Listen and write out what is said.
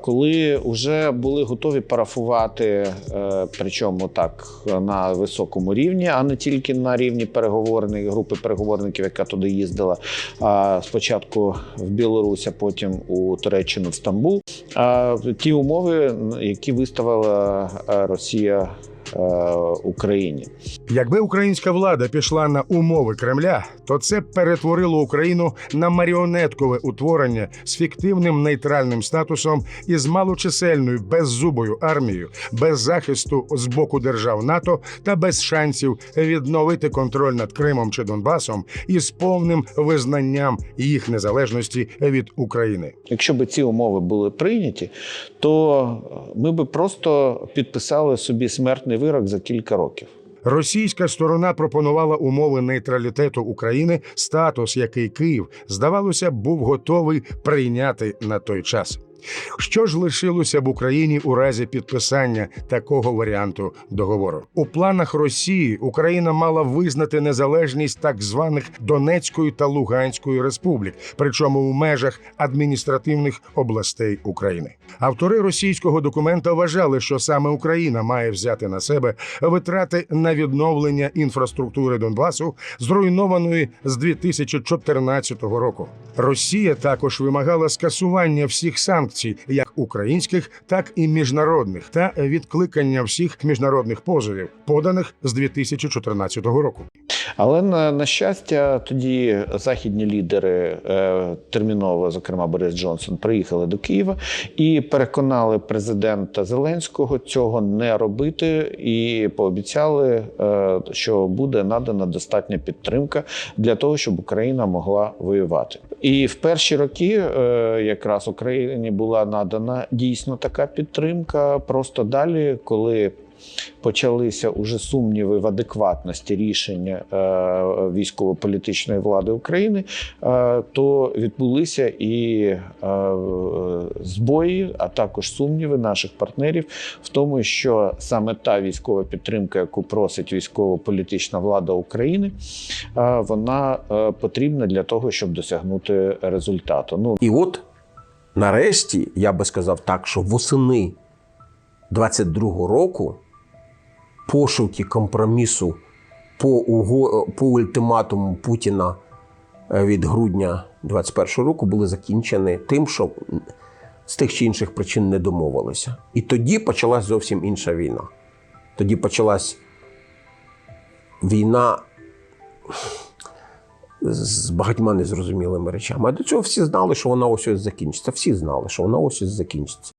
коли вже були готові парафувати, е, причому так на високому рівні, а не тільки на рівні переговорної групи переговорників, яка туди їздила спочатку в Білорусь, а потім у Туреччину в Стамбул. Ті умови, які виставила е, Росія е, Україні. Якби українська влада пішла на умови Кремля, то це перетворило Україну на маріонеткове утворення з фіктивним нейтральним статусом і з малочисельною беззубою армією, без захисту з боку держав НАТО та без шансів відновити контроль над Кримом чи Донбасом і з повним визнанням їх незалежності від України. Якщо б ці умови були прийняті, то ми би просто підписали собі смертний вирок за кілька років. Російська сторона пропонувала умови нейтралітету України, статус, який Київ, здавалося, був готовий прийняти на той час. Що ж лишилося б Україні у разі підписання такого варіанту договору? У планах Росії Україна мала визнати незалежність так званих Донецької та Луганської республік, причому у межах адміністративних областей України. Автори російського документа вважали, що саме Україна має взяти на себе витрати на відновлення інфраструктури Донбасу, зруйнованої з 2014 року. Росія також вимагала скасування всіх санкцій, як українських, так і міжнародних, та відкликання всіх міжнародних позовів, поданих з 2014 року. Але на, на щастя, тоді західні лідери е, терміново, зокрема Борис Джонсон, приїхали до Києва і переконали президента Зеленського цього не робити, і пообіцяли, е, що буде надана достатня підтримка для того, щоб Україна могла воювати. І в перші роки е, якраз Україні була надана дійсно така підтримка. Просто далі, коли почалися уже сумніви в адекватності рішення е, військово-політичної влади України, е, то відбулися і е, збої, а також сумніви наших партнерів в тому, що саме та військова підтримка, яку просить військово-політична влада України, вона потрібна для того, щоб досягнути результату. Ну І от нарешті, я би сказав так, що восени 22-го року пошуки компромісу по, уго... по ультиматуму Путіна е, від грудня 21-го року були закінчені тим, що з тих чи інших причин не домовилися. І тоді почалась зовсім інша війна. Тоді почалась війна з багатьма незрозумілими речами. А до цього всі знали, що вона ось ось закінчиться. Всі знали, що вона ось ось закінчиться.